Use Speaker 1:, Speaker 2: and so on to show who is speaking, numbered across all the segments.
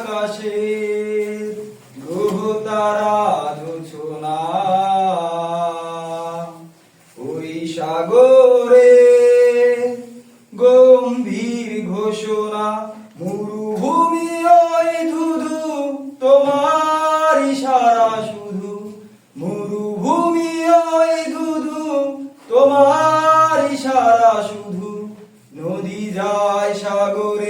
Speaker 1: আকাশের গ্রহ তারা জোছনা ওই সাগরে গম্ভীর ঘোষণা, মরুভূমি ওই ধুধু, তোমার ইশারা শুধু। মরুভূমি ওই ধুধু, তোমার ইশারা শুধু। নদী যায় সাগরে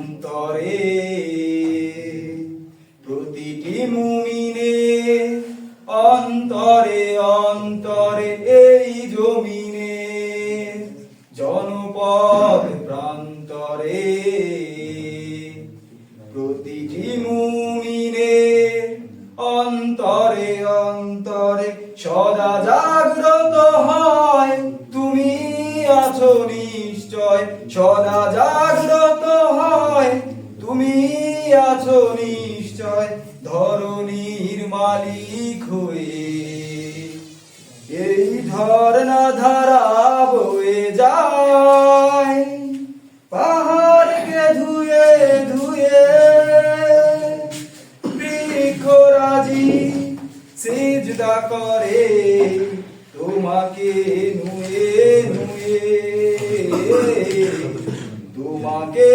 Speaker 1: প্রান্তরে প্রতিটি মুমিনে অন্তরে অন্তরে এই জমিনে জনপদ প্রান্তরে। প্রতিটি মুমিনে অন্তরে অন্তরে সদা জাগ্রত হয়। তুমি আছো নিশ্চয়, সদা জাগ্রত আছো নিশ্চয় ধরণীর মালিক হয়ে। এই ঝর্ণা ধারা বয়ে যায়। পাহাড়কে ধুয়ে ধুয়ে বৃক্ষরাজি সিজদা করে। তোমাকে নুয়ে নুয়ে, তোমাকে